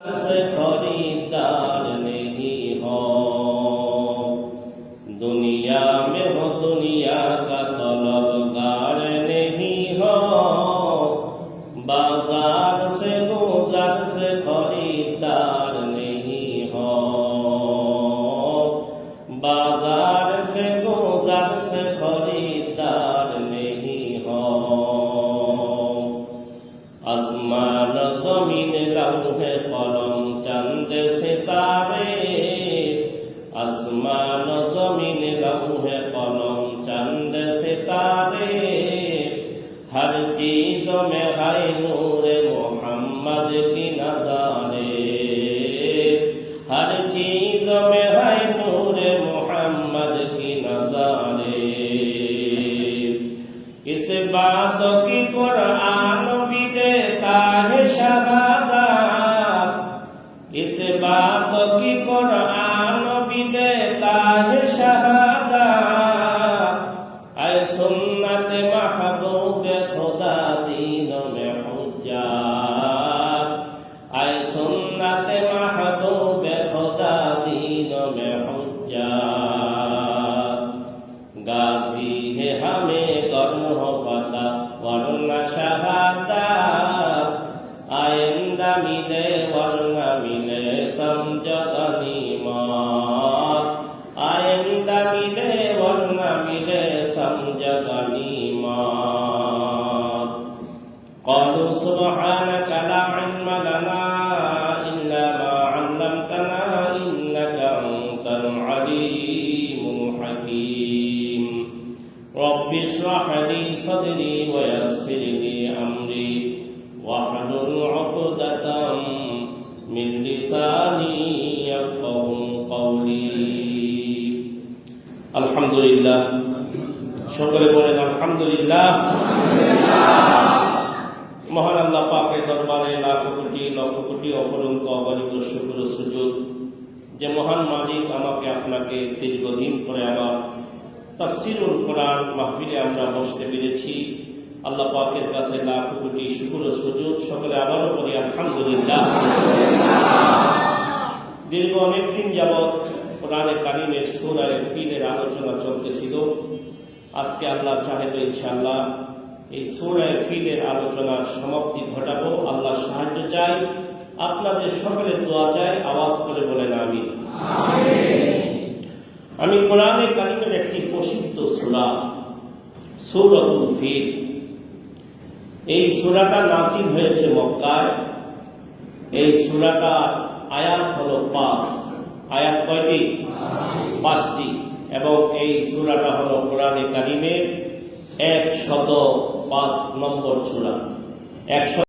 से खरीदार नहीं हो दुनिया में हो दुनिया का तलबगार नहीं हो बाजार इस बात की कुरान भी देता है शहादा इस बात की कुरान भी देता है शहादा ऐ सुन्नत महबूब खुदा दीन में हुज्जात وارنا شهادة آئندہ ملے ورنہ ملے سمجھدنی مات آئندہ ملے ورنہ ملے سمجھدنی مات قالوا سبحانك لا علم لنا صدري ويسر لي أمري واحلل عقدة من لساني يفقه قولي الحمد لله সকলে বলেন আলহামদুলিল্লাহ মহান আল্লাহ পাকের দরবারে লাখ কোটি লক্ষ কোটি অফরন্ত অগণিত শুক্র সুযোগ যে মহান মালিক আমাকে আপনাকে দীর্ঘদিন পরে আবার তাফসিরুল কোরআন মাহফিলে আমরা বসতে পেরেছি। আল্লাহ পাকের কাছে লাখ কোটি শুক্র সুযোগ। সকলে আবারও করি আলহামদুলিল্লাহ। দীর্ঘ অনেকদিন যাবৎ কোরআনে কারিমের সুরায় ফিলের আলোচনা চলতেছিল। আজকে আল্লাহ চাহে তো ইনশাআল্লাহ এই সুরায় ফিলের আলোচনার সমাপ্তি ঘটাবো। আল্লাহ সাহায্য চাই। আপনাদের সকলের দোয়া চাই, আওয়াজ করে বলেন আমি আমি কোরআনে কারিমের একটি প্রসিদ্ধ সুরা, সুরতুল ফিল। এই সুরাটা নাসিল হয়েছে মক্কায়। এই সুরাটা আয়াত হল পাঁচ। আয়াত কয়টি? পাঁচটি। এবং এই সুরাটা হল কোরআনে কারিমের এক শত পাঁচ নম্বর সুরা। একশো